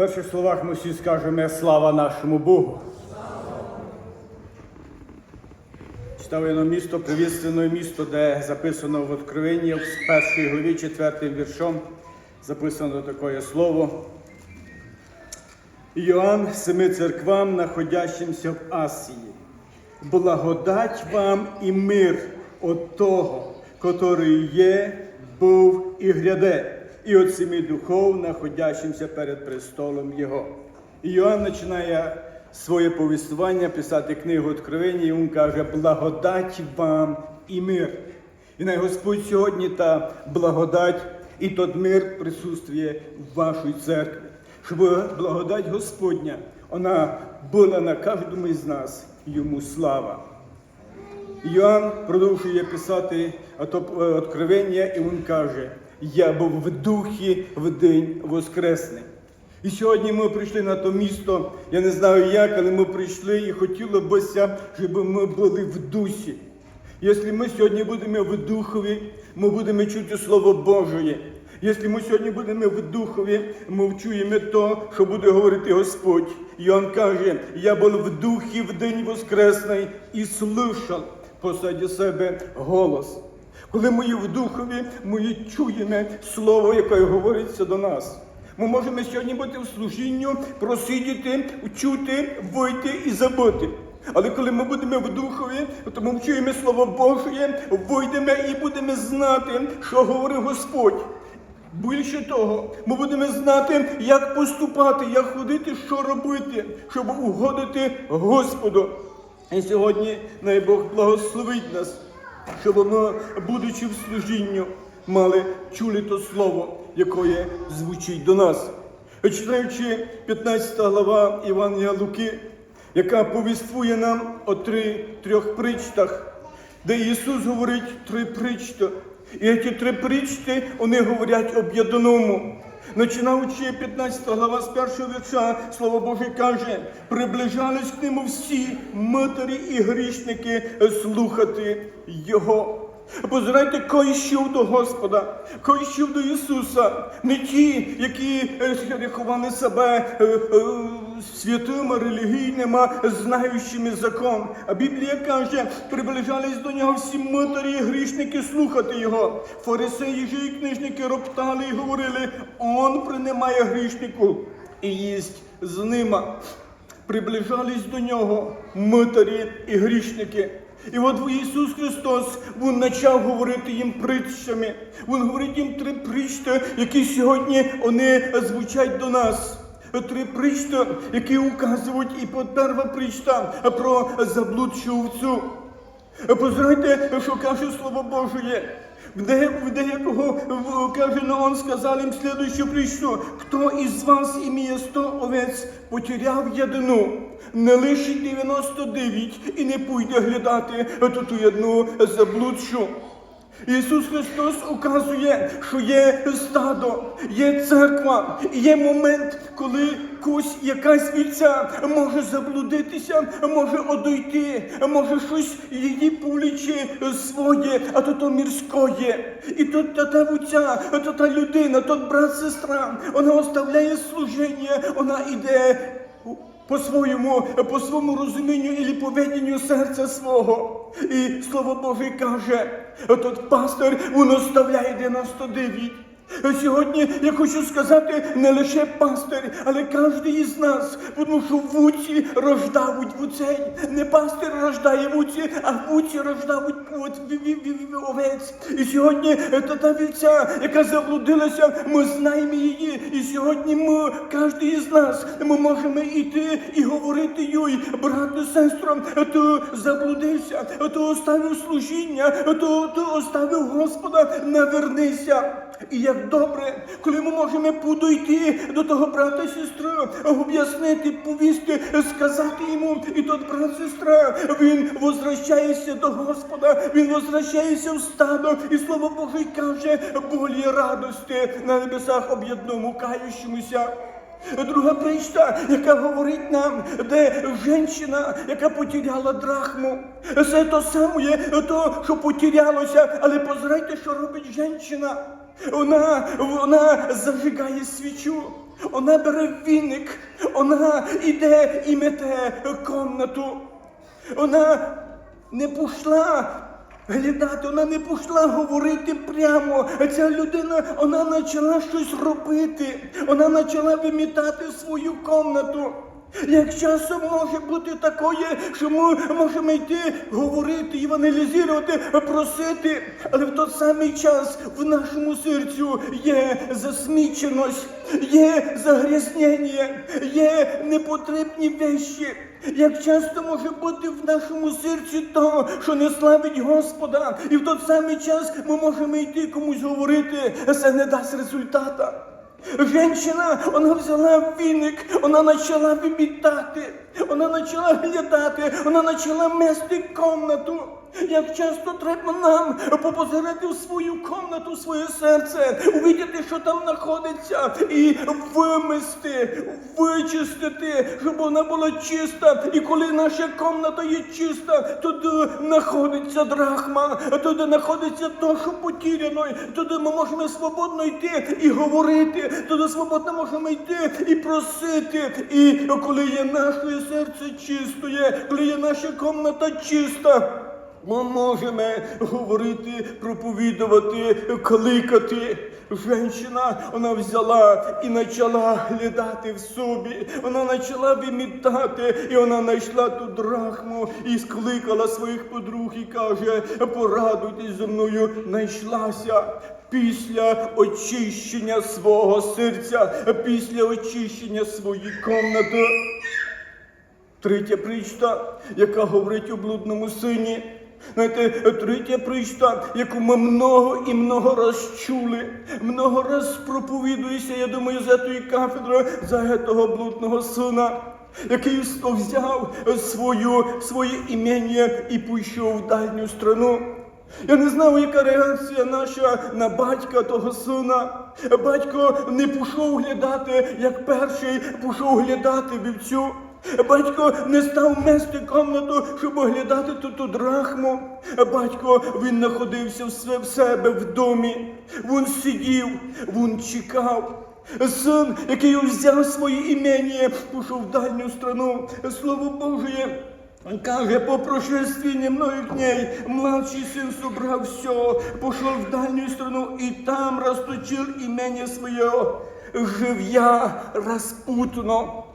перших словах ми всі скажемо слава нашому Богу. Читав на місто, привітственне місто, де записано в Откровенні в першій главі, четвертим віршом, записано таке слово. Іоанн семи церквам, находящимся в Асії. Благодать вам і мир от того, котрий є, був і гряде, і от семи духов, находящимся перед престолом Його. І Іоанн починає своє повіствування писати книгу Откровення, і він каже, благодать вам і мир. І най Господь сьогодні та благодать і тот мир присутствує в вашій церкві. Щоб благодать Господня, вона була на кожному із нас, йому слава. Йоанн продовжує писати откровення, і він каже: Я був в духі в день Воскресний. І сьогодні ми прийшли на то місто. Я не знаю як, але ми прийшли і хотіло бися, щоб ми були в дусі. Якщо ми сьогодні будемо в духові, ми будемо чути Слово Божє. Якщо ми сьогодні будемо в духові, ми вчуємо то, що буде говорити Господь. І Він каже, я був в духі в день Воскресний і слушав посаді себе голос. Коли ми є в духові, ми чуємо слово, яке говориться до нас. Ми можемо сьогодні бути в служінню, просидіти, чути, вийти і забути. Але коли ми будемо в духові, то ми вчуємо Слово Боже, вийдемо і будемо знати, що говорив Господь. Більше того, ми будемо знати, як поступати, як ходити, що робити, щоб угодити Господу. І сьогодні най Бог благословить нас, щоб ми, будучи в служінню, мали чули то слово, яке звучить до нас. Читаючи 15 глава Івана Луки, яка повіствує нам о три, трьох причтах, де Ісус говорить три причти. І ці три причти, вони говорять об єдиному. Починаючи 15 глава з першого вірша, Слово Боже каже, приближались к нему всі матері і грішники слухати Його. Позирайте, йшов до Господа, йшов до Ісуса, не ті, які рахували себе е, е, святими, релігійними, знаючими закон. А Біблія каже, приближались до нього всі матері і грішники слухати його. Фарисеї же і книжники роптали і говорили, он приймає грішнику і їсть з ними. Приближались до нього матері і грішники. І от Ісус Христос Він почав говорити їм притчами. Він говорить їм три притчі, які сьогодні вони звучать до нас. Три притчі, які указують і перша притча про заблудшу овцю. Позирайте, що каже Слово Божє. В деякого каже, но он сказал им следующую притчу. Кто із вас имеє сто овець, потеряв єдину, не лишить 99 і не пойде глядати ту одну заблудшу. Ісус Христос указує, що є стадо, є церква, є момент, коли кусь якась вівця може заблудитися, може одойти, може щось її пулічі своє, а то то мірськоє. І тут та та вівця, то та людина, тот брат, сестра, вона оставляє служіння, вона іде по своєму, по своєму розумінню і поведінню серця свого. І слово Боже каже, от пастор він оставляє 99. Сьогодні я хочу сказати не лише пастир, але кожен із нас, тому що вуці рождають вуцей. Не пастир рождає вуці, а вуці ві- овець. І сьогодні та та вівця, яка заблудилася, ми знаємо її. І сьогодні ми, кожен із нас, ми можемо йти і говорити їй, брати, сестрам, то заблудився, то оставив служіння, то, то оставив Господа, навернися. І як добре, коли ми можемо подойти до того брата і сестри, об'яснити, повісти, сказати йому, і тот брат, сестра, він возвращається до Господа, він возвращається в стадо, і слово Боже каже, болі радості на небесах об одному каючомуся. Друга причта, яка говорить нам, де жінка, яка потеряла драхму. Це то саме, то, що потерялося, але позирайте, що робить жінка. Вона, вона зажигає свічу. Вона бере віник, вона іде і мете комнату. Вона не пішла глядати, вона не пішла говорити прямо. Ця людина вона почала щось робити. Вона почала вимітати свою комнату. Як часом може бути таке, що ми можемо йти говорити, евангелізувати, просити, але в той самий час в нашому серцю є засміченість, є загрязнення, є непотрібні вещі. Як часто може бути в нашому серці то, що не славить Господа, і в той самий час ми можемо йти комусь говорити, це не дасть результата. Женщина, вона взяла віник, вона почала вибітати, вона почала глядати, вона почала мести комнату. Як часто треба нам попозирати в свою комнату, своє серце, увидіти, що там знаходиться, і вимести, вичистити, щоб вона була чиста. І коли наша комната є чиста, туди знаходиться драхма, туди знаходиться то, що потеряно, туди ми можемо свободно йти і говорити, туди свободно можемо йти і просити. І коли є наше серце чистоє, коли є наша комната чиста. Ми можемо говорити, проповідувати, кликати. Женщина, вона взяла і почала глядати в собі. Вона почала вимітати, і вона знайшла ту драхму і скликала своїх подруг і каже: порадуйтесь зі мною, знайшлася. Після очищення свого серця, після очищення своєї комнати. Третя причта, яка говорить у блудному сині. Знаєте, третя причта, яку ми много і много раз чули, много раз проповідується, я думаю, за тої кафедри, за того блудного сина, який взяв свою, своє ім'я і пішов в дальню страну. Я не знав, яка реакція наша на батька того сина. Батько не пішов глядати, як перший пішов глядати вівцю. Батько не став мести комнату, щоб оглядати ту, ту драхму. Батько він знаходився в себе в домі. Він сидів, він чекав. Син, який взяв своє ім'я, пішов в дальню страну. Слово Божє. Каже, по прошествии немногих дней младший сын собрал все, пошел в дальнюю страну и там расточил имение свое, живя распутно.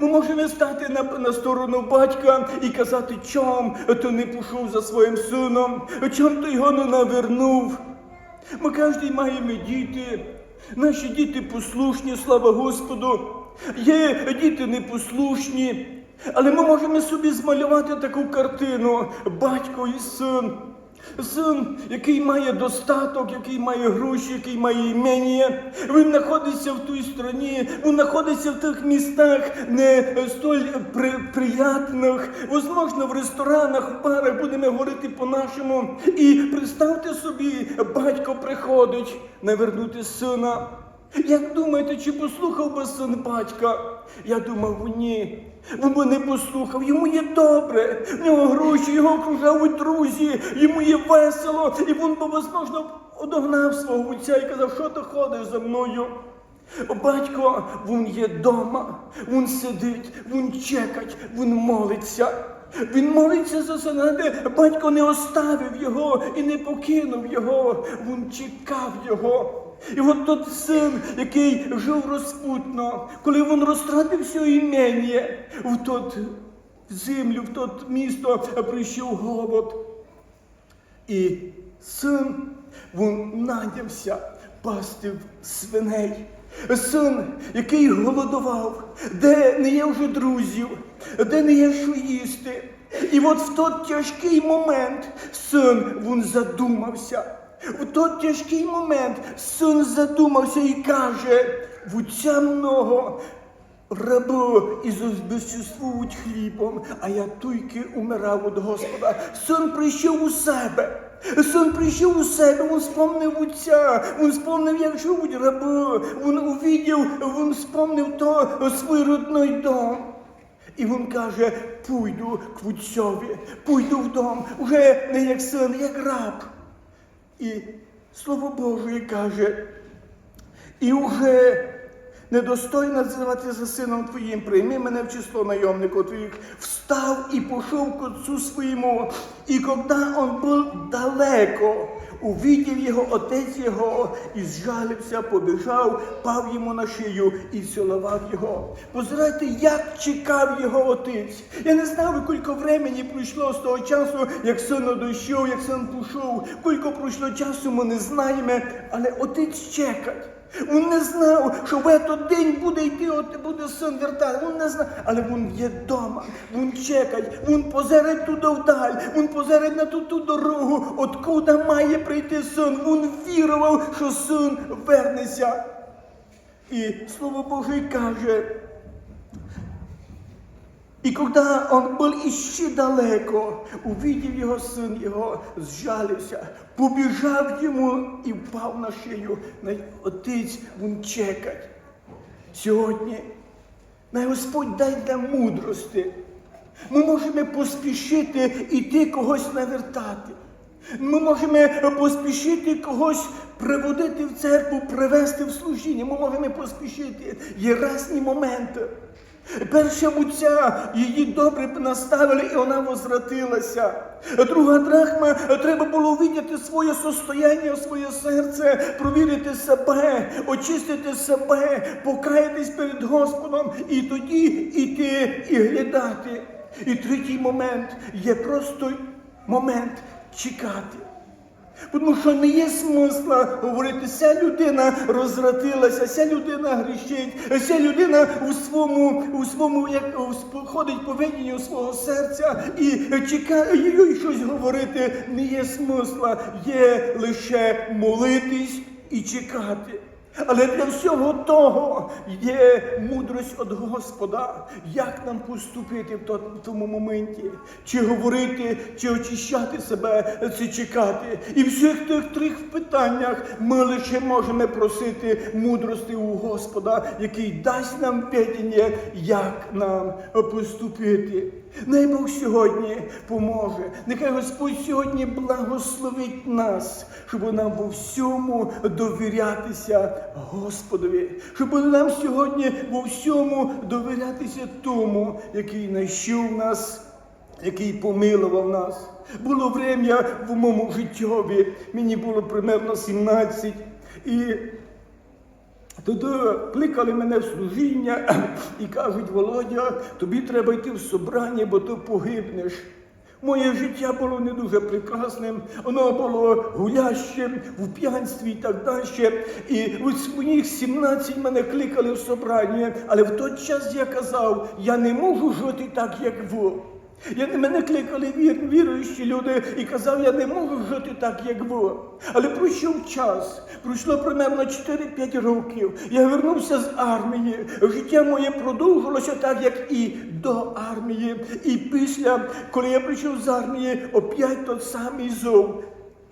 Ми можемо стати на, на сторону батька і казати, чом ти не пішов за своїм сином, чом ти його не навернув. Ми кожен маємо діти. Наші діти послушні, слава Господу. Є діти непослушні. Але ми можемо собі змалювати таку картину батько і син. Син, який має достаток, який має гроші, який має імення, він знаходиться в тій страні, він знаходиться в тих містах, не столь при, приятних, возможно, в ресторанах, в барах будемо говорити по-нашому. І представте собі, батько приходить навернути сина. Як думаєте, чи послухав би син батька? Я думав, ні. Він би не послухав, йому є добре, в нього гроші, його окружають друзі, йому є весело, і він би, можливо, одогнав свого отця і казав, що ти ходиш за мною. Батько, він є вдома, він сидить, він чекать, він молиться. Він молиться за сина, де батько не оставив його і не покинув його, він чекав його. І от тот син, який жив розпутно, коли він розтратив все імення, в тот землю, в тот місто прийшов голод. І син він нанявся пасти свиней. Син, який голодував, де не є вже друзів, де не є що їсти. І от в той тяжкий момент син він задумався. В той тяжкий момент син задумався і каже, в отця много Рабо і безчувствують хлібом, а я тільки умирав від Господа. Сон прийшов у себе. Сон прийшов у себе, він спомнив отця, він спомнив, як живуть раби, він увидів, він спомнив то свій родний дом. І він каже, пойду к отцові, пойду в уже не як син, як раб. І слово Боже каже, і вже недостойно називати за сином твоїм, прийми мене в число найомнику твоїх. Встав і пішов к отцу своєму. І коли он був далеко, увидів його отець його і зжалився, побіжав, пав йому на шию і цілував його. Позирайте, як чекав його отець. Я не знав, скільки времени пройшло з того часу, як син одійшов, як син пішов. Скільки пройшло часу, ми не знаємо, але отець чекать. Він не знав, що в цей день буде йти, от буде син вертати. Він не знав, але він є вдома, він чекає, він позирить туди вдаль, він позирить на ту, ту дорогу, откуда має прийти син. Він вірував, що син вернеться. І слово Боже каже, и когда он был еще далеко, увидел его сын его, сжалился, побежав ему и впав на шию. На- Отець він чекать. Сьогодні най Господь дай нам мудрості. Ми можемо поспішити іти когось навертати. Ми можемо поспішити когось приводити в церкву, привести в служіння. Ми можемо поспішити. Є різні моменти. Перша муця її добре наставили, і вона возвратилася. Друга драхма треба було видіти своє состояння, своє серце, провірити себе, очистити себе, покаятись перед Господом і тоді йти і глядати. І третій момент є просто момент чекати. Тому що не є смисла говорити, ця людина розратилася, ця людина грішить, ця людина у своєму, у своєму як ходить по веденню свого серця і чекає їй щось говорити. Не є смисла, є лише молитись і чекати. Але для всього того є мудрость від Господа, як нам поступити в то- в тому моменті, чи говорити, чи очищати себе, чи чекати. І всіх тих трьох питаннях ми лише можемо просити мудрості у Господа, який дасть нам ведення, як нам поступити. Най Бог сьогодні поможе. Нехай Господь сьогодні благословить нас, щоб нам во всьому довірятися Господові, щоб нам сьогодні во всьому довірятися тому, який знайшов нас, який помилував нас. Було врем'я в моєму життєві, мені було примерно 17, і Тоді кликали мене в служіння і кажуть, Володя, тобі треба йти в собрання, бо ти погибнеш. Моє життя було не дуже прекрасним, воно було гулящим в п'янстві і так далі. І у своїх 17 мене кликали в собрання, але в той час я казав, я не можу жити так, як ви. Я, мене кликали вір, віруючі люди і казав, я не можу жити так, як ви. Але пройшов час, пройшло примерно 4-5 років. Я вернувся з армії. Життя моє продовжилося так, як і до армії. І після, коли я прийшов з армії, опять той самий зов.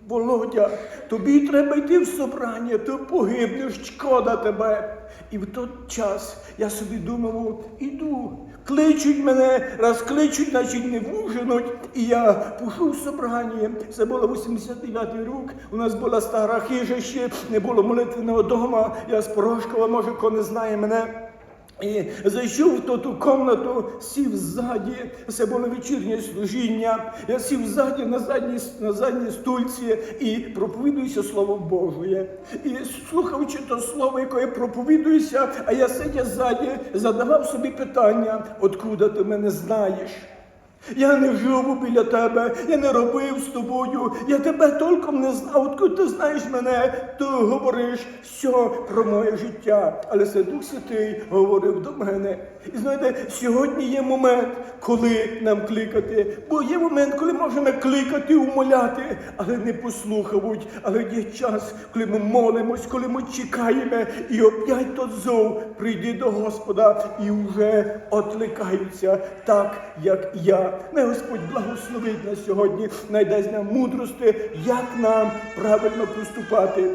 Володя, тобі треба йти в собрання, ти погибнеш, шкода тебе. І в той час я собі думав, іду, кличуть мене, раз кличуть, значить не вужинуть. І я пушу в собрання. Це було 89-й рік. У нас була стара хижа ще, не було молитвеного дома. Я з Порошкова, може, хто не знає мене. І зайшов в ту, ту комнату, сів ззаді, це було вечірнє служіння. Я сів ззаді на задній, на задній стульці і проповідуюся Слово Божє. І слухаючи то слово, яке проповідуюся, а я сидя ззаді, задавав собі питання, откуда ти мене знаєш. Я не живу біля тебе, я не робив з тобою, я тебе толком не знав, откуда ти знаєш мене, ти говориш все про моє життя. Але це Дух Святий говорив до мене. І знаєте, сьогодні є момент, коли нам кликати. Бо є момент, коли можемо кликати, умоляти, але не послухають. Але є час, коли ми молимось, коли ми чекаємо, і опять тот зов прийди до Господа і вже отликаються так, як я. Не Господь благословить нас сьогодні, найдасть нам мудрости, як нам правильно поступати.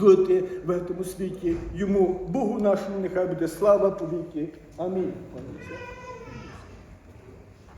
Жити в цьому світі йому, Богу нашому, нехай буде слава повіки. Амінь.